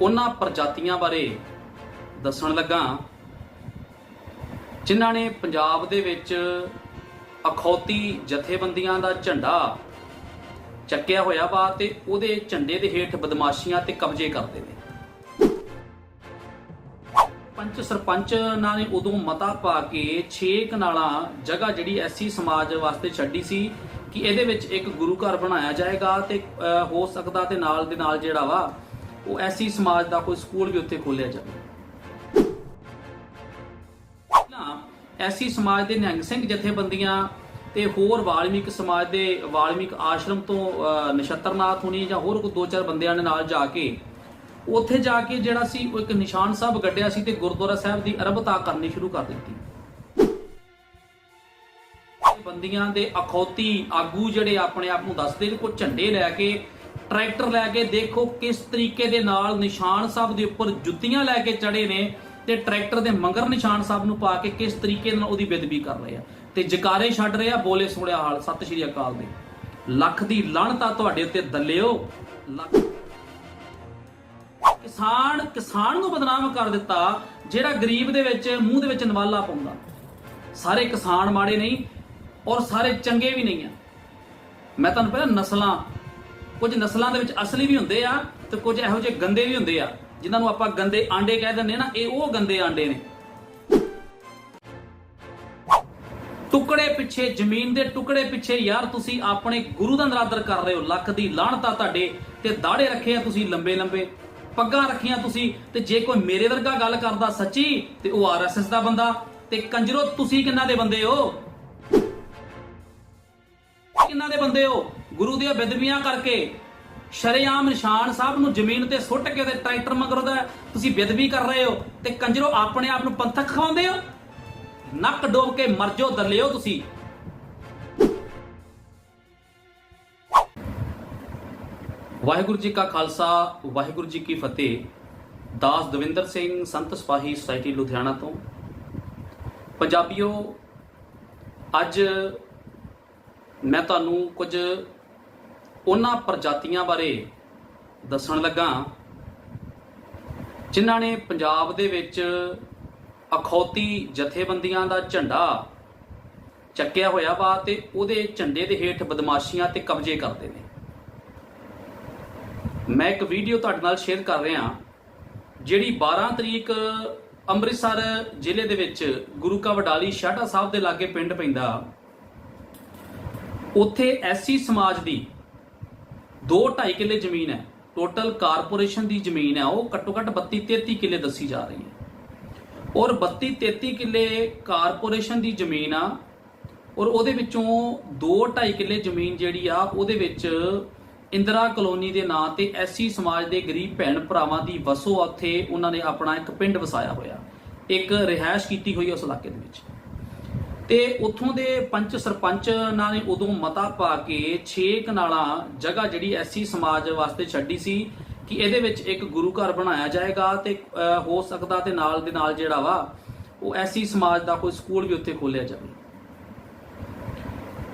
ਉਹਨਾਂ ਪ੍ਰਜਾਤੀਆਂ ਬਾਰੇ ਦੱਸਣ ਲੱਗਾ। ਜਿਨ੍ਹਾਂ ਨੇ ਪੰਜਾਬ ਦੇ ਵਿੱਚ ਅਖੌਤੀ ਜਥੇਬੰਦੀਆਂ ਦਾ ਝੰਡਾ ਚੱਕਿਆ ਹੋਇਆ ਵਾ ਤੇ ਉਹਦੇ ਝੰਡੇ ਦੇ ਹੇਠ ਬਦਮਾਸ਼ੀਆਂ ਤੇ ਕਬਜ਼ੇ ਕਰਦੇ ਨੇ। ਪੰਚ ਸਰਪੰਚ ਨਾਲ ਨੇ ਉਦੋਂ ਮਤਾ ਪਾ ਕੇ 6 ਕਨਾਲਾਂ ਜਗ੍ਹਾ ਜਿਹੜੀ ਐਸੀ ਸਮਾਜ ਵਾਸਤੇ ਛੱਡੀ ਸੀ ਕਿ ਇਹਦੇ ਵਿੱਚ ਇੱਕ ਗੁਰੂ ਘਰ ਬਣਾਇਆ ਜਾਏਗਾ ਤੇ ਹੋ ਸਕਦਾ ਤੇ ਨਾਲ ਦੇ ਨਾਲ ਜਿਹੜਾ ਵਾ ਉਹ ਐਸੀ ਸਮਾਜ ਦਾ ਕੋਈ ਸਕੂਲ ਵੀ ਉੱਥੇ ਖੋਲਿਆ ਜਾਵੇ। ਪਹਿਲਾਂ ਐਸੀ ਸਮਾਜ ਦੇ ਨਿਹੰਗ ਸਿੰਘ ਜਥੇਬੰਦੀਆਂ ਤੇ ਹੋਰ ਵਾਲਮੀਕ ਸਮਾਜ ਦੇ ਵਾਲਮੀਕ ਆਸ਼ਰਮ ਤੋਂ ਨਛੱਤਰਨਾਥ ਹੁਣੀ ਜਾਂ ਹੋਰ ਕੋਈ ਦੋ ਚਾਰ ਬੰਦਿਆਂ ਦੇ ਨਾਲ ਜਾ ਕੇ, ਉੱਥੇ ਜਾ ਕੇ ਜਿਹੜਾ ਸੀ ਉਹ ਇੱਕ ਨਿਸ਼ਾਨ ਸਾਹਿਬ ਗੱਡਿਆ ਸੀ ਤੇ ਗੁਰਦੁਆਰਾ ਸਾਹਿਬ ਦੀ ਅਰਬਤਾ ਕਰਨੀ ਸ਼ੁਰੂ ਕਰ ਦਿੱਤੀ। ਬੰਦੀਆਂ ਦੇ ਅਖੌਤੀ ਆਗੂ ਜਿਹੜੇ ਆਪਣੇ ਆਪ ਨੂੰ ਦੱਸਦੇ ਨੇ ਕੋ ਝੰਡੇ ਲੈ ਕੇ ਟਰੈਕਟਰ ਲੈ ਕੇ ਦੇਖੋ ਕਿਸ ਤਰੀਕੇ ਦੇ ਨਾਲ ਨਿਸ਼ਾਨ ਸਾਹਿਬ ਦੇ ਉੱਪਰ ਜੁੱਤੀਆਂ ਲੈ ਕੇ ਚੜੇ ਨੇ ਤੇ ਟਰੈਕਟਰ ਦੇ ਮੰਗਰ ਨਿਸ਼ਾਨ ਸਾਹਿਬ ਨੂੰ ਪਾ ਕੇ ਕਿਸ ਤਰੀਕੇ ਨਾਲ ਉਹਦੀ ਬੇਦਬੀ ਕਰ ਰਹੇ ਆ। ਤੇ ਜਕਾਰੇ ਛੱਡ ਰਹੇ ਆ, ਬੋਲੇ ਸੋਹਣਿਆ ਹਾਲ। ਸਤਿ ਸ਼੍ਰੀ ਅਕਾਲ ਦੇ ਲੱਖ ਦੀ ਲਾਹਣਤਾ ਤੁਹਾਡੇ ਉੱਤੇ ਦੱਲਿਓ। ਕਿਸਾਨ ਕਿਸਾਨ ਨੂੰ ਬਦਨਾਮ ਕਰ ਦਿੱਤਾ, ਜਿਹੜਾ ਗਰੀਬ ਦੇ ਵਿੱਚ ਮੂੰਹ ਦੇ ਵਿੱਚ ਨਵਾਲਾ ਪਾਉਂਦਾ। ਸਾਰੇ ਕਿਸਾਨ ਮਾੜੇ ਨਹੀਂ ਔਰ ਸਾਰੇ ਚੰਗੇ ਵੀ ਨਹੀਂ ਆ। ਮੈਂ ਤੁਹਾਨੂੰ ਪਹਿਲਾਂ ਨਸਲਾਂ ਕੁਝ ਨਸਲਾਂ ਦੇ ਵਿੱਚ ਅਸਲੀ ਵੀ ਹੁੰਦੇ ਆ ਤੇ ਕੁਝ ਇਹੋ ਜਿਹੇ ਗੰਦੇ ਵੀ ਹੁੰਦੇ ਆ। ਜਿਨ੍ਹਾਂ ਨੂੰ ਆਪਾਂ ਗੰਦੇ ਆਂਡੇ ਕਹਿ ਦਿੰਦੇ ਨਾ, ਇਹ ਉਹ ਗੰਦੇ ਆਂਡੇ ਨੇ। ਟੁਕੜੇ ਪਿੱਛੇ ਜ਼ਮੀਨ ਦੇ ਟੁਕੜੇ ਪਿੱਛੇ ਯਾਰ ਤੁਸੀਂ ਆਪਣੇ ਗੁਰੂ ਦਾ ਨਰਾਦਰ ਕਰ ਰਹੇ ਹੋ। ਲੱਖ ਦੀ ਲਾਹਣਤਾ ਤੁਹਾਡੇ ਤੇ ਦਾੜੇ ਰੱਖੇ ਆ ਤੁਸੀਂ ਲੰਬੇ ਲੰਬੇ। ਪੱਗਾਂ ਰੱਖੀਆਂ ਤੁਸੀਂ ਤੇ ਜੇ ਕੋਈ ਮੇਰੇ ਵਰਗਾ ਗੱਲ ਕਰਦਾ ਸੱਚੀ, ਤੇ ਉਹ ਆਰਐਸਐਸ ਦਾ ਬੰਦਾ। ਤੇ ਕੰਜਰੋ, ਤੁਸੀਂ ਕਿੰਨਾ ਦੇ ਬੰਦੇ ਹੋ? ਕਿੰਨਾ ਦੇ ਬੰਦੇ ਹੋ? ਗੁਰੂ ਦੀਆਂ ਬੇਦਬੀਆਂ ਕਰਕੇ ਸ਼ਰੇਆਮ ਨਿਸ਼ਾਨ ਸਾਹਿਬ ਨੂੰ ਜ਼ਮੀਨ ਤੇ ਸੁੱਟ ਕੇ ਤੇ ਟਰੈਕਟਰ ਮਗਰੋਂ ਦਾ ਤੁਸੀਂ ਬੇਦਬੀ ਕਰ ਰਹੇ ਹੋ ਤੇ ਕੰਜਰੋ ਆਪਣੇ ਆਪ ਨੂੰ ਪੰਥਕ ਖਵਾਉਂਦੇ ਹੋ? ਨੱਕ ਡੋਬ ਕੇ ਮਰ ਜਾਓ ਦਲਿਓ ਤੁਸੀਂ। ਵਾਹਿਗੁਰੂ ਜੀ ਕਾ ਖਾਲਸਾ, ਵਾਹਿਗੁਰੂ ਜੀ ਕੀ ਫਤਿਹ। ਦਾਸ ਦਵਿੰਦਰ ਸਿੰਘ, ਸੰਤ ਸਪਾਹੀ ਸੁਸਾਇਟੀ ਲੁਧਿਆਣਾ ਤੋਂ। ਪੰਜਾਬੀਓ, ਅੱਜ ਮੈਂ ਤੁਹਾਨੂੰ ਕੁਝ ਉਹਨਾਂ ਪ੍ਰਜਾਤੀਆਂ ਬਾਰੇ ਦੱਸਣ ਲੱਗਾ। ਜਿਨ੍ਹਾਂ ਨੇ ਪੰਜਾਬ ਦੇ ਵਿੱਚ ਅਖੌਤੀ ਜਥੇਬੰਦੀਆਂ ਦਾ ਝੰਡਾ ਚੱਕਿਆ ਹੋਇਆ ਵਾ ਤੇ ਉਹਦੇ ਝੰਡੇ ਦੇ ਹੇਠ ਬਦਮਾਸ਼ੀਆਂ ਤੇ ਕਬਜ਼ੇ ਕਰਦੇ ਨੇ। ਮੈਂ ਇੱਕ ਵੀਡੀਓ ਤੁਹਾਡੇ ਨਾਲ ਸ਼ੇਅਰ ਕਰ ਰਿਹਾ ਜਿਹੜੀ 12 ਤਰੀਕ ਅੰਮ੍ਰਿਤਸਰ ਜ਼ਿਲ੍ਹੇ ਦੇ ਵਿੱਚ ਗੁਰੂ ਕਾ ਵਡਾਲੀ ਸ਼ਾਹਟਾ ਸਾਹਿਬ ਦੇ ਲਾਗੇ ਪਿੰਡ ਪੈਂਦਾ। ਉੱਥੇ ਐਸੀ ਸਮਾਜ ਦੀ 2.5 ਕਿੱਲੇ ਜ਼ਮੀਨ ਹੈ। ਟੋਟਲ ਕਾਰਪੋਰੇਸ਼ਨ ਦੀ ਜ਼ਮੀਨ ਹੈ। ਉਹ ਘੱਟੋ ਘੱਟ 32 33 ਕਿੱਲੇ ਦੱਸੀ ਜਾ ਰਹੀ ਹੈ। ਔਰ 32 33 ਕਿੱਲੇ ਕਾਰਪੋਰੇਸ਼ਨ ਦੀ ਜ਼ਮੀਨ ਆ। ਔਰ ਉਹਦੇ ਵਿੱਚੋਂ 2.5 ਕਿੱਲੇ ਜ਼ਮੀਨ ਜਿਹੜੀ ਆ, ਉਹਦੇ ਵਿੱਚ ਇੰਦਰਾ ਕਲੋਨੀ ਦੇ ਨਾਂ ਤੇ ਐਸੀ ਸਮਾਜ ਦੇ ਗਰੀਬ ਭੈਣ ਭਰਾਵਾਂ ਦੀ ਵਸੋ ਉੱਥੇ ਉਹਨਾਂ ਨੇ ਆਪਣਾ ਇੱਕ ਪਿੰਡ ਵਸਾਇਆ ਹੋਇਆ। ਇੱਕ ਰਿਹਾਇਸ਼ ਕੀਤੀ ਹੋਈ ਉਸ ਇਲਾਕੇ ਦੇ ਵਿੱਚ। ਤੇ ਉੱਥੋਂ ਦੇ ਪੰਚ ਸਰਪੰਚ ਨਾਲ ਨੇ ਉਦੋਂ ਮਤਾ ਪਾ ਕੇ 6 ਕਨਾਲਾਂ ਜਗ੍ਹਾ ਜਿਹੜੀ ਐਸੀ ਸਮਾਜ ਵਾਸਤੇ ਛੱਡੀ ਸੀ ਕਿ ਇਹਦੇ ਵਿੱਚ ਇੱਕ ਗੁਰੂ ਘਰ ਬਣਾਇਆ ਜਾਏਗਾ ਤੇ ਹੋ ਸਕਦਾ ਤੇ ਨਾਲ ਦੇ ਨਾਲ ਜਿਹੜਾ ਵਾ, ਉਹ ਐਸੀ ਸਮਾਜ ਦਾ ਕੋਈ ਸਕੂਲ ਵੀ ਉੱਥੇ ਖੋਲਿਆ ਜਾਵੇ।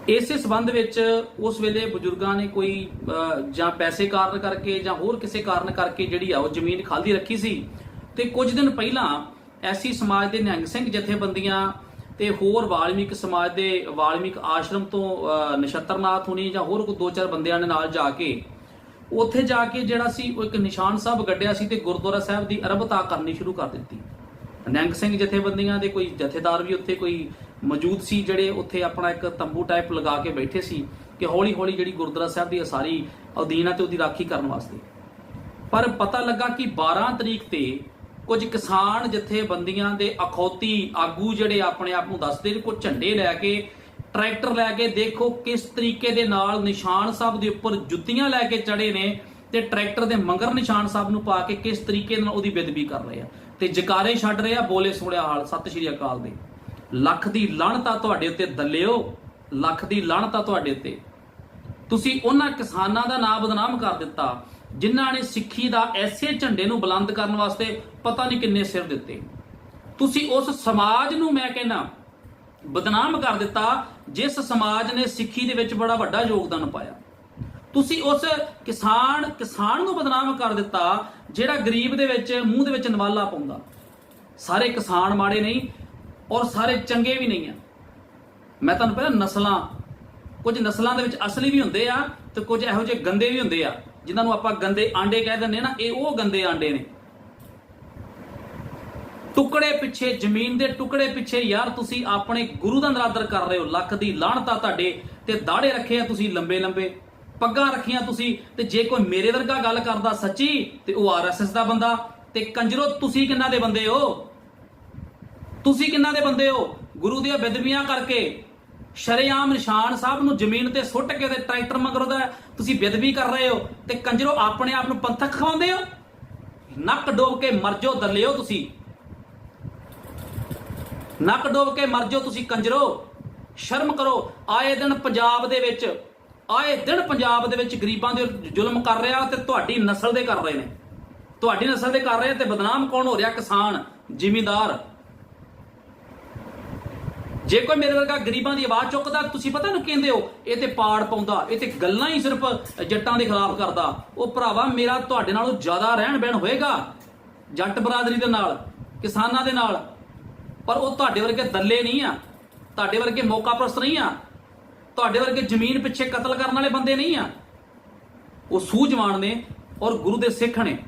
ਇਸੇ ਸਬੰਧ ਵਿੱਚ ਉਸ ਵੇਲੇ ਬਜ਼ੁਰਗਾਂ ਨੇ ਕੋਈ ਜਾਂ ਪੈਸੇ ਕਾਰਨ ਕਰਕੇ ਜਾਂ ਹੋਰ ਕਿਸੇ ਕਾਰਨ ਕਰਕੇ ਜਿਹੜੀ ਆ ਉਹ ਜ਼ਮੀਨ ਖਾਲੀ ਰੱਖੀ ਸੀ ਤੇ ਕੁਝ ਦਿਨ ਪਹਿਲਾਂ ਐਸੀ ਸਮਾਜ ਦੇ ਨਿਹੰਗ ਸਿੰਘ ਜਥੇਬੰਦੀਆਂ ਤੇ ਹੋਰ ਵਾਲਮੀਕ ਸਮਾਜ ਦੇ ਵਾਲਮੀਕ ਆਸ਼ਰਮ ਤੋਂ ਨਛੱਤਰਨਾਥ ਹੁਣੀ ਜਾਂ ਹੋਰ ਕੋਈ ਦੋ ਚਾਰ ਬੰਦਿਆਂ ਦੇ ਨਾਲ ਜਾ ਕੇ, ਉੱਥੇ ਜਾ ਕੇ ਜਿਹੜਾ ਸੀ ਉਹ ਇੱਕ ਨਿਸ਼ਾਨ ਸਾਹਿਬ ਗੱਡਿਆ ਸੀ ਤੇ ਗੁਰਦੁਆਰਾ ਸਾਹਿਬ ਦੀ ਅਰਬਤਾ ਕਰਨੀ ਸ਼ੁਰੂ ਕਰ ਦਿੱਤੀ। ਨਿਹੰਗ ਸਿੰਘ ਜਥੇਬੰਦੀਆਂ ਦੇ ਕੋਈ ਜਥੇਦਾਰ ਵੀ ਉੱਥੇ ਕੋਈ ਮੌਜੂਦ ਸੀ ਜਿਹੜੇ ਉੱਥੇ ਆਪਣਾ ਇੱਕ ਤੰਬੂ ਟਾਈਪ ਲਗਾ ਕੇ ਬੈਠੇ ਸੀ ਕਿ ਹੌਲੀ ਹੌਲੀ ਜਿਹੜੀ ਗੁਰਦੁਆਰਾ ਸਾਹਿਬ ਦੀ ਸਾਰੀ ਅਧੀਨ ਹੈ ਤੇ ਉਹਦੀ ਰਾਖੀ ਕਰਨ ਵਾਸਤੇ। ਪਰ ਪਤਾ ਲੱਗਾ ਕਿ 12 ਤਰੀਕ ਤੇ ਕੁਝ ਕਿਸਾਨ ਜਥੇਬੰਦੀਆਂ ਦੇ ਅਖੌਤੀ ਆਗੂ ਜਿਹੜੇ ਆਪਣੇ ਆਪ ਨੂੰ ਦੱਸਦੇ ਨੇ ਕੋ ਝੰਡੇ ਲੈ ਕੇ, ਟਰੈਕਟਰ ਲੈ ਕੇ ਦੇਖੋ ਕਿਸ ਤਰੀਕੇ ਦੇ ਨਾਲ ਨਿਸ਼ਾਨ ਸਾਹਿਬ ਦੇ ਉੱਪਰ ਜੁੱਤੀਆਂ ਲੈ ਕੇ ਚੜੇ ਨੇ ਤੇ ਟਰੈਕਟਰ ਦੇ ਮੰਗਰ ਨਿਸ਼ਾਨ ਸਾਹਿਬ ਨੂੰ ਪਾ ਕੇ ਕਿਸ ਤਰੀਕੇ ਨਾਲ ਉਹਦੀ ਬੇਦਬੀ ਕਰ ਰਹੇ ਆ। ਤੇ ਜਕਾਰੇ ਛੱਡ ਰਹੇ ਆ, ਬੋਲੇ ਸੋਹਣਿਆ ਹਾਲ। ਸਤਿ ਸ਼੍ਰੀ ਅਕਾਲ ਦੇ ਲੱਖ ਦੀ ਲਾਹਣਤਾ ਤੁਹਾਡੇ ਉੱਤੇ ਦੱਲਿਓ, ਲੱਖ ਦੀ ਲਾਹਣਤਾ ਤੁਹਾਡੇ ਉੱਤੇ। ਤੁਸੀਂ ਉਹਨਾਂ ਕਿਸਾਨਾਂ ਦਾ ਨਾਮ ਬਦਨਾਮ ਕਰ ਦਿੱਤਾ। ਜਿਨ੍ਹਾਂ ਨੇ ਸਿੱਖੀ ਦਾ ਐਸੇ ਝੰਡੇ ਨੂੰ ਬੁਲੰਦ ਕਰਨ ਵਾਸਤੇ ਪਤਾ ਨਹੀਂ ਕਿੰਨੇ ਸਿਰ ਦਿੱਤੇ। ਤੁਸੀਂ ਉਸ ਸਮਾਜ ਨੂੰ ਮੈਂ ਕਹਿੰਦਾ, ਬਦਨਾਮ ਕਰ ਦਿੱਤਾ, ਜਿਸ ਸਮਾਜ ਨੇ ਸਿੱਖੀ ਦੇ ਵਿੱਚ ਬੜਾ ਵੱਡਾ ਯੋਗਦਾਨ ਪਾਇਆ। ਤੁਸੀਂ ਉਸ ਕਿਸਾਨ ਕਿਸਾਨ ਨੂੰ ਬਦਨਾਮ ਕਰ ਦਿੱਤਾ, ਜਿਹੜਾ ਗਰੀਬ ਦੇ ਵਿੱਚ, ਮੂੰਹ ਦੇ ਵਿੱਚ ਨਵਾਲਾ ਪਾਉਂਦਾ। ਸਾਰੇ ਕਿਸਾਨ ਮਾੜੇ ਨਹੀਂ ਔਰ ਸਾਰੇ ਚੰਗੇ ਵੀ ਨਹੀਂ ਆ। ਮੈਂ ਤੁਹਾਨੂੰ ਪਹਿਲਾਂ ਨਸਲਾਂ, ਕੁਝ ਨਸਲਾਂ ਦੇ ਵਿੱਚ ਅਸਲੀ ਵੀ ਹੁੰਦੇ ਆ ਤੇ ਕੁਝ ਇਹੋ ਜਿਹੇ ਗੰਦੇ ਵੀ ਹੁੰਦੇ ਆ। ਜਿਨ੍ਹਾਂ ਨੂੰ ਆਪਾਂ ਗੰਦੇ ਆਂਡੇ ਕਹਿ ਦਿੰਦੇ ਨਾ, ਇਹ ਉਹ ਗੰਦੇ ਆਂਡੇ ਨੇ। ਟੁਕੜੇ ਪਿੱਛੇ ਜ਼ਮੀਨ ਦੇ ਟੁਕੜੇ ਪਿੱਛੇ ਯਾਰ ਤੁਸੀਂ ਆਪਣੇ ਗੁਰੂ ਦਾ ਨਰਾਦਰ ਕਰ ਰਹੇ ਹੋ, ਲੱਖ ਦੀ ਲਾਹਣਤਾ ਤੁਹਾਡੇ, ਤੇ ਦਾੜੇ ਰੱਖੇ ਆ ਤੁਸੀਂ ਲੰਬੇ ਲੰਬੇ, ਪੱਗਾਂ ਰੱਖੀਆਂ ਤੁਸੀਂ, ਤੇ ਜੇ ਕੋਈ ਮੇਰੇ ਵਰਗਾ ਗੱਲ ਕਰਦਾ ਸੱਚੀ, ਤੇ ਉਹ ਆਰਐਸਐਸ ਦਾ ਬੰਦਾ, ਤੇ ਕੰਜਰੋ ਤੁਸੀਂ ਕਿੰਨਾ ਦੇ ਬੰਦੇ ਹੋ? ਤੁਸੀਂ ਕਿੰਨਾ ਦੇ ਬੰਦੇ ਹੋ? ਗੁਰੂ ਦੀਆਂ ਬੇਦਬੀਆਂ ਕਰਕੇ ਸ਼ਰੇਆਮ ਨਿਸ਼ਾਨ ਸਾਹਿਬ ਨੂੰ ਜ਼ਮੀਨ ਤੇ ਸੁੱਟ ਕੇ ਉਹਦੇ ਟਰੈਕਟਰ ਮਗਰੋਂ ਦਾ ਤੁਸੀਂ ਬੇਦਬੀ ਕਰ ਰਹੇ ਹੋ ਤੇ ਕੰਜਰੋ ਆਪਣੇ ਆਪ ਨੂੰ ਪੰਥਕ ਖਵਾਉਂਦੇ ਹੋ? ਨੱਕ ਡੋਬ ਕੇ ਮਰ ਜਾਓ ਦਰਲਿਓ ਤੁਸੀਂ। ਨੱਕ ਡੋਬ ਕੇ ਮਰ ਜਾਓ ਤੁਸੀਂ ਕੰਜਰੋ। ਸ਼ਰਮ ਕਰੋ। ਆਏ ਦਿਨ ਪੰਜਾਬ ਦੇ ਵਿੱਚ, ਆਏ ਦਿਨ ਪੰਜਾਬ ਦੇ ਵਿੱਚ ਗਰੀਬਾਂ ਦੇ ਜ਼ੁਲਮ ਕਰ ਰਿਹਾ ਤੇ ਤੁਹਾਡੀ ਨਸਲ ਦੇ ਕਰ ਰਹੇ ਨੇ। ਤੁਹਾਡੀ ਨਸਲ ਦੇ ਕਰ ਰਹੇ ਤੇ ਬਦਨਾਮ ਕੌਣ ਹੋ ਰਿਹਾ ਕਿਸਾਨ, ਜ਼ਿਮੀਂਦਾਰ? ਜੇ ਕੋਈ ਮੇਰੇ ਵਰਗਾ ਗਰੀਬਾਂ ਦੀ ਆਵਾਜ਼ ਚੁੱਕਦਾ, ਤੁਸੀਂ ਪਤਾ ਨੂੰ ਕਹਿੰਦੇ ਹੋ? ਇਹ ਤੇ ਪਾੜ ਪਾਉਂਦਾ, ਇਹ ਤੇ ਗੱਲਾਂ ਹੀ ਸਿਰਫ ਜੱਟਾਂ ਦੇ ਖਿਲਾਫ ਕਰਦਾ। ਉਹ ਭਰਾਵਾ, ਮੇਰਾ ਤੁਹਾਡੇ ਨਾਲੋਂ ਜ਼ਿਆਦਾ ਰਹਿਣ ਬਹਿਣ ਹੋਏਗਾ? ਜੱਟ ਬਰਾਦਰੀ ਦੇ ਨਾਲ, ਕਿਸਾਨਾਂ ਦੇ ਨਾਲ। ਪਰ ਉਹ ਤੁਹਾਡੇ ਵਰਗੇ ਦੱਲੇ ਨਹੀਂ ਆ। ਤੁਹਾਡੇ ਵਰਗੇ ਮੌਕਾ ਪ੍ਰਸਤ ਨਹੀਂ ਆ। ਤੁਹਾਡੇ ਵਰਗੇ ਜ਼ਮੀਨ ਪਿੱਛੇ ਕਤਲ ਕਰਨ ਵਾਲੇ ਬੰਦੇ ਨਹੀਂ ਆ। ਉਹ ਸੂਝਵਾਨ ਨੇ ਔਰ ਗੁਰੂ ਦੇ ਸਿੱਖ ਨੇ।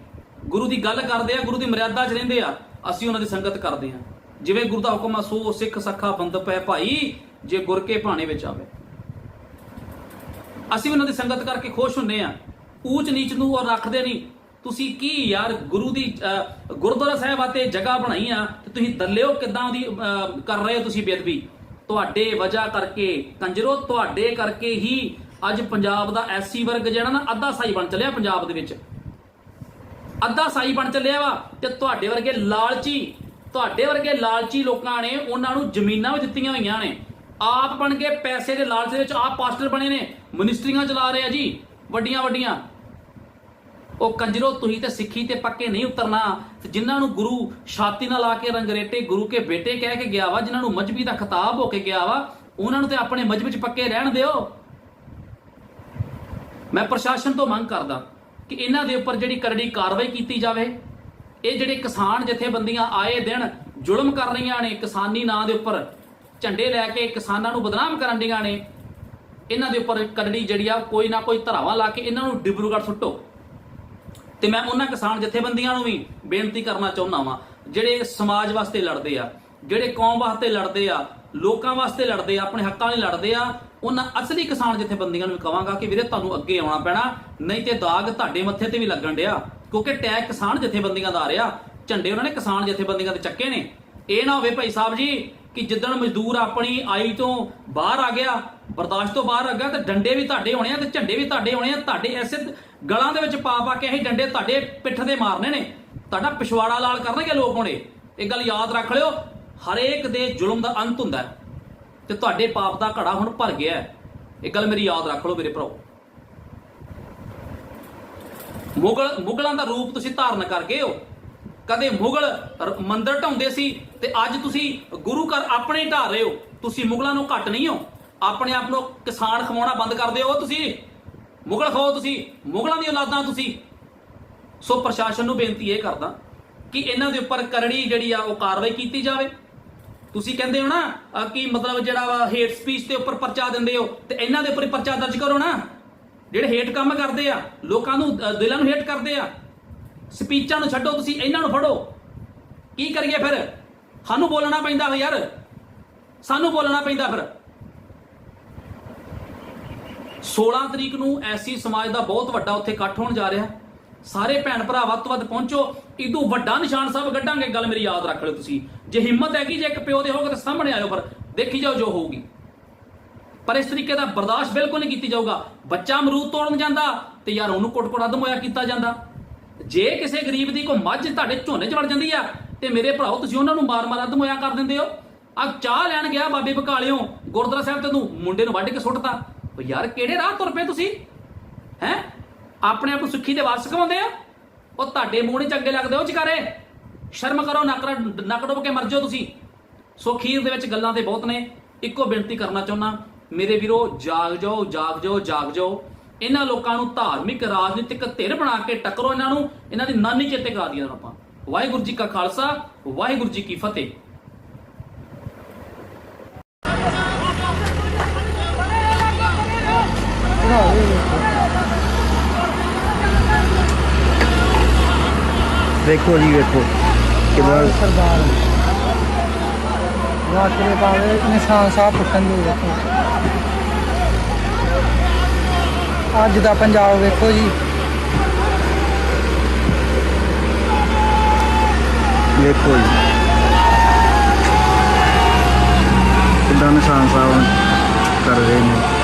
ਗੁਰੂ ਦੀ ਗੱਲ ਕਰਦੇ ਆ, ਗੁਰੂ ਦੀ ਮਰਿਆਦਾ 'ਚ ਰਹਿੰਦੇ ਆ। ਅਸੀਂ ਉਹਨਾਂ ਦੀ ਸੰਗਤ ਕਰਦੇ ਆ ਜਿਵੇਂ ਗੁਰੂ ਦਾ ਹੁਕਮ ਆ ਸੋ ਸਿੱਖ ਸਖਾ ਬੰਦ ਪੈ ਭਾਈ ਜੇ ਗੁਰ ਕੇ ਭਾਣੇ ਵਿੱਚ ਆਵੇ। ਅਸੀਂ ਉਹਨਾਂ ਦੀ ਸੰਗਤ ਕਰਕੇ ਖੁਸ਼ ਹੁੰਨੇ ਆ ਊਚ ਨੀਚ ਨੂੰ ਉਹ ਰੱਖਦੇ ਨਹੀਂ। ਤੁਸੀਂ ਕੀ ਯਾਰ ਗੁਰੂ ਦੀ ਗੁਰਦੁਆਰਾ ਸਾਹਿਬ ਆਤੇ ਜਗ੍ਹਾ ਬਣਾਈ ਆ ਤੇ ਤੁਸੀਂ ਦੱਲਿਓ ਕਿਦਾਂ ਦੀ ਅਹ, ਕਰ ਰਹੇ ਹੋ ਤੁਸੀਂ ਬੇਦਬੀ ਤੁਹਾਡੇ ਵਜ੍ਹਾ ਕਰਕੇ ਕੰਜਰੋ ਤੁਹਾਡੇ ਕਰਕੇ ਹੀ ਅੱਜ ਪੰਜਾਬ ਦਾ ਐਸੀ ਵਰਗ ਜਿਹੜਾ ਨਾ ਅੱਧਾ ਸਾਈ ਬਣ ਚੱਲਿਆ ਪੰਜਾਬ ਦੇ ਵਿੱਚ। ਅੱਧਾ ਸਾਈ ਬਣ ਚੱਲਿਆ ਵਾ ਤੇ ਤੁਹਾਡੇ ਵਰਗੇ ਲਾਲਚੀ ਤੁਹਾਡੇ ਵਰਗੇ ਲਾਲਚੀ ਲੋਕਾਂ ਨੇ ਉਹਨਾਂ ਨੂੰ ਜ਼ਮੀਨਾਂ ਵੀ ਦਿੱਤੀਆਂ ਹੋਈਆਂ ਨੇ। ਆਪ ਬਣ ਕੇ ਪੈਸੇ ਦੇ ਲਾਲਚ ਦੇ ਵਿੱਚ ਆਪ ਪਾਸਟਰ ਬਣੇ ਨੇ। ਮਿਨਿਸਟਰੀਆਂ ਚਲਾ ਰਹੇ ਆ ਜੀ, ਵੱਡੀਆਂ ਵੱਡੀਆਂ। ਉਹ ਕੰਜਰੋ, ਤੁਸੀਂ ਤੇ ਸਿੱਖੀ ਤੇ ਪੱਕੇ ਨਹੀਂ ਉਤਰਨਾ। ਤੇ ਜਿਨ੍ਹਾਂ ਨੂੰ ਗੁਰੂ ਛਾਤੀ ਨਾਲ ਲਾ ਕੇ ਰੰਗਰੇਟੇ ਗੁਰੂ ਕੇ ਬੇਟੇ ਕਹਿ ਕੇ ਗਿਆ ਵਾ, ਜਿਨ੍ਹਾਂ ਨੂੰ ਮਜਬੀ ਦਾ ਖਿਤਾਬ ਹੋ ਕੇ ਗਿਆ ਵਾ, ਉਹਨਾਂ ਨੂੰ ਤੇ ਆਪਣੇ ਮਜਬ 'ਚ ਪੱਕੇ ਰਹਿਣ ਦਿਓ। ਮੈਂ ਪ੍ਰਸ਼ਾਸਨ ਤੋਂ ਮੰਗ ਕਰਦਾ ਕਿ ਇਹਨਾਂ ਦੇ ਉੱਪਰ ਜਿਹੜੀ ਕਰੜੀ ਕਾਰਵਾਈ ਕੀਤੀ ਜਾਵੇ। ਇਹ ਜਿਹੜੇ ਕਿਸਾਨ ਜਥੇਬੰਦੀਆਂ ਆਏ ਦਿਨ ਜ਼ੁਲਮ ਕਰ ਰਹੀਆਂ ਨੇ ਕਿਸਾਨੀ ਨਾਂ ਦੇ ਉੱਪਰ, ਝੰਡੇ ਲੈ ਕੇ ਕਿਸਾਨਾਂ ਨੂੰ ਬਦਨਾਮ ਕਰਨ ਦੀਆਂ ਨੇ, ਇਹਨਾਂ ਦੇ ਉੱਪਰ ਕਰੜੀ ਜਿਹੜੀ ਆ ਕੋਈ ਨਾ ਕੋਈ ਧਰਾਵਾਂ ਲਾ ਕੇ ਇਹਨਾਂ ਨੂੰ ਡਿਬਰੂਗੜ੍ਹ ਸੁੱਟੋ। ਤੇ ਮੈਂ ਉਹਨਾਂ ਕਿਸਾਨ ਜਥੇਬੰਦੀਆਂ ਨੂੰ ਵੀ ਬੇਨਤੀ ਕਰਨਾ ਚਾਹੁੰਦਾ ਵਾਂ, ਜਿਹੜੇ ਸਮਾਜ ਵਾਸਤੇ ਲੜਦੇ ਆ, ਜਿਹੜੇ ਕੌਮ ਵਾਸਤੇ ਲੜਦੇ ਆ, ਲੋਕਾਂ ਵਾਸਤੇ ਲੜਦੇ ਆ, ਆਪਣੇ ਹੱਕਾਂ ਲਈ ਲੜਦੇ ਆ, ਉਹਨਾਂ ਅਸਲੀ ਕਿਸਾਨ ਜਥੇਬੰਦੀਆਂ ਨੂੰ ਵੀ ਕਵਾਂਗਾ ਕਿ ਵੀਰੇ ਤੁਹਾਨੂੰ ਅੱਗੇ ਆਉਣਾ ਪੈਣਾ, ਨਹੀਂ ਤੇ ਦਾਗ ਤੁਹਾਡੇ ਮੱਥੇ ਤੇ ਵੀ ਲੱਗਣ ਡਿਆ। ਕਿਉਂਕਿ ਟੈਗ ਕਿਸਾਨ ਜਥੇਬੰਦੀਆਂ ਦਾ ਆ ਰਿਹਾ। ਝੰਡੇ ਉਹਨਾਂ ਨੇ ਕਿਸਾਨ ਜਥੇਬੰਦੀਆਂ ਦੇ ਚੱਕੇ ਨੇ। ਇਹ ਨਾ ਹੋਵੇ ਭਾਈ ਸਾਹਿਬ ਜੀ ਕਿ ਜਿੱਦਣ ਮਜ਼ਦੂਰ ਆਪਣੀ ਆਈ ਤੋਂ ਬਾਹਰ ਆ ਗਿਆ, ਬਰਦਾਸ਼ਤ ਤੋਂ ਬਾਹਰ ਆ ਗਿਆ, ਤੇ ਡੰਡੇ ਵੀ ਤੁਹਾਡੇ ਹੋਣੇ ਆ ਤੇ ਝੰਡੇ ਵੀ ਤੁਹਾਡੇ ਹੋਣੇ ਆ, ਤੁਹਾਡੇ ਐਸੇ ਗਲਾਂ ਦੇ ਵਿੱਚ ਪਾ ਪਾ ਕੇ ਅਸੀਂ ਡੰਡੇ ਤੁਹਾਡੇ ਪਿੱਠ ਦੇ ਮਾਰਨੇ ਨੇ। ਤੁਹਾਡਾ ਪਿਛਵਾੜਾ ਲਾਲ ਕਰਨਗੇ ਲੋਕ ਹੁਣੇ ਇਹ। ਗੱਲ ਯਾਦ ਰੱਖ ਲਿਓ, ਹਰੇਕ ਦੇ ਜ਼ੁਲਮ ਦਾ ਅੰਤ ਹੁੰਦਾ ਹੈ ਤੇ ਤੁਹਾਡੇ ਪਾਪ ਦਾ ਘੜਾ ਹੁਣ ਭਰ ਗਿਆ ਇਹ ਗੱਲ ਮੇਰੀ ਯਾਦ ਰੱਖ ਲਓ ਮੇਰੇ ਭਰਾਓ। ਮੁਗਲ ਮੁਗਲਾਂ ਦਾ ਰੂਪ ਤੁਸੀਂ ਧਾਰਨ ਕਰ ਗਏ ਹੋ ਕਦੇ ਮੁਗਲ ਮੰਦਰ ਢਾਉਂਦੇ ਸੀ ਤੇ ਅੱਜ ਤੁਸੀਂ ਗੁਰੂ ਘਰ ਆਪਣੇ ਢਾ ਰਹੇ ਹੋ। ਤੁਸੀਂ ਮੁਗਲਾਂ ਨੂੰ ਘੱਟ ਨਹੀਂ ਹੋ। ਆਪਣੇ ਆਪ ਨੂੰ ਕਿਸਾਨ ਖਵਾਉਣਾ ਬੰਦ ਕਰ ਦਿਓ ਤੁਸੀਂ। ਮੁਗਲ ਖਾਓ ਤੁਸੀਂ। ਮੁਗਲਾਂ ਦੀ ਔਲਾਦਾਂ ਤੁਸੀਂ। ਸੋ ਪ੍ਰਸ਼ਾਸਨ ਨੂੰ ਬੇਨਤੀ ਇਹ ਕਰਦਾ ਕਿ ਇਹਨਾਂ ਦੇ ਉੱਪਰ ਕਰੜੀ ਜਿਹੜੀ ਆ ਉਹ ਕਾਰਵਾਈ ਕੀਤੀ ਜਾਵੇ। ਤੁਸੀਂ ਕਹਿੰਦੇ ਹੋ ਨਾ ਕਿ ਮਤਲਬ ਜਿਹੜਾ ਵਾ ਹੇਟ ਸਪੀਚ ਦੇ ਉੱਪਰ ਪਰਚਾ ਦਿੰਦੇ ਹੋ ਤੇ ਇਹਨਾਂ ਦੇ ਉੱਪਰ ਹੀ ਪਰਚਾ ਦਰਜ ਕਰੋ ਨਾ। ਜਿਹੜੇ ਹੇਟ ਕੰਮ ਕਰਦੇ ਆ, ਲੋਕਾਂ ਨੂੰ ਦਿਲਾਂ ਨੂੰ ਹੇਟ ਕਰਦੇ ਆ, ਸਪੀਚਾਂ ਨੂੰ ਛੱਡੋ, ਤੁਸੀਂ ਇਹਨਾਂ ਨੂੰ ਫੜੋ। ਕੀ ਕਰੀਏ ਫਿਰ? ਸਾਨੂੰ ਬੋਲਣਾ ਪੈਂਦਾ ਵਾ ਯਾਰ। ਸਾਨੂੰ ਬੋਲਣਾ ਪੈਂਦਾ ਫਿਰ। 16 ਤਰੀਕ ਨੂੰ ਐਸੀ ਸਮਾਜ ਦਾ ਬਹੁਤ ਵੱਡਾ ਉੱਥੇ ਇਕੱਠ ਹੋਣ ਜਾ ਰਿਹਾ। ਸਾਰੇ ਭੈਣ ਭਰਾ ਵੱਧ ਤੋਂ ਵੱਧ ਪਹੁੰਚੋ। ਇਦੋਂ ਵੱਡਾ ਨਿਸ਼ਾਨ ਸਾਹਿਬ ਕੱਢਾਂਗੇ। ਗੱਲ ਮੇਰੀ ਯਾਦ ਰੱਖ ਲਿਓ ਤੁਸੀਂ। ਜੇ ਹਿੰਮਤ ਹੈਗੀ, ਜੇ ਇੱਕ ਪਿਓ ਦੇ ਹੋਗੇ ਤਾਂ ਸਾਹਮਣੇ ਆਇਓ ਫਿਰ ਦੇਖੀ ਜਾਓ ਜੋ ਹੋਊਗੀ। ਪਰ ਇਸ ਤਰੀਕੇ ਦਾ ਬਰਦਾਸ਼ਤ ਬਿਲਕੁਲ ਨਹੀਂ ਕੀਤੀ ਜਾਊਗਾ। ਬੱਚਾ ਅਮਰੂਦ ਤੋੜਨ ਜਾਂਦਾ ਤੇ ਯਾਰ ਉਹਨੂੰ ਕੁੱਟ-ਕੁੱਟ ਅਦਮ ਹੋਇਆ ਕੀਤਾ ਜਾਂਦਾ। ਜੇ ਕਿਸੇ ਗਰੀਬ ਦੀ ਕੋਈ ਮੱਝ ਤੁਹਾਡੇ ਝੋਨੇ 'ਚ ਵੜ ਜਾਂਦੀ ਆ ਤੇ ਮੇਰੇ ਭਰਾਓ, ਤੁਸੀਂ ਉਹਨਾਂ ਨੂੰ ਮਾਰ-ਮਾਰ ਅਦਮ ਹੋਇਆ ਕਰ ਦਿੰਦੇ ਹੋ। ਆ ਚਾਹ ਲੈਣ ਗਿਆ ਬਾਬੇ ਬਕਾਲਿਓ, ਗੁਰਦੁਆਰਾ ਸਾਹਿਬ ਤੇ ਤੂੰ ਮੁੰਡੇ ਨੂੰ ਵੱਢ ਕੇ ਸੁੱਟਦਾ ਉਹ ਯਾਰ ਕਿਹੜੇ ਰਾਹ ਤੁਰ ਪਏ ਤੁਸੀਂ? ਹੈ? ਆਪਣੇ ਆਪ ਨੂੰ ਸੁੱਖੀ ਦੇ ਵਾਰਸ ਕਮਾਉਂਦੇ ਆ ਉਹ ਤੁਹਾਡੇ ਮੂੰਹ ਨਹੀਂ ਚੰਗੇ ਲੱਗਦੇ ਉਹ ਚਕਾਰੇ ਸ਼ਰਮ ਕਰੋ, ਨੱਕ ਨੱਕ ਡੁੱਬ ਕੇ ਮਰ ਜਾਓ ਤੁਸੀਂ। ਸੋ ਖੀਰ ਦੇ ਵਿੱਚ ਗੱਲਾਂ ਤੇ ਬਹੁਤ ਨੇ। ਇੱਕੋ ਬੇਨਤੀ ਕਰਨਾ ਚਾਹੁੰਦਾ। ਮੇਰੇ ਵੀਰੋ, ਜਾਗ ਜਾਓ ਜਾਗ ਜਾਓ ਜਾਗ ਜਾਓ। ਇਹਨਾਂ ਲੋਕਾਂ ਨੂੰ ਧਾਰਮਿਕ, ਰਾਜਨੀਤਿਕ ਧਿਰ ਬਣਾ ਕੇ ਟੱਕਰੋ ਇਹਨਾਂ ਨੂੰ। ਇਹਨਾਂ ਦੀ ਨਾਨੀ ਚੇਤੇ ਕਰਾ ਦਈਏ ਆਪਾਂ। ਵਾਹਿਗੁਰੂ ਜੀ ਕਾ ਖਾਲਸਾ, ਵਾਹਿਗੁਰੂ ਜੀ ਕੀ ਫਤਿਹ। ਵੇਖੋ ਜੀ, ਵੇਖੋ। ਕਿੰਨਾ ਸਰਦਾਰ ਵਾਕਰੇ ਪਾਵੇ ਨਿਸ਼ਾਨ ਸਾਹਿਬ ਪੁੱਛਣ ਨੂੰ ਵੇਖੋ ਅੱਜ ਦਾ ਪੰਜਾਬ ਵੇਖੋ ਜੀ। ਵੇਖੋ ਜੀ। ਕਿੰਨਾ ਨਿਸ਼ਾਨ ਸਾਹਿਬ ਕਰ ਰਹੇ ਨੇ।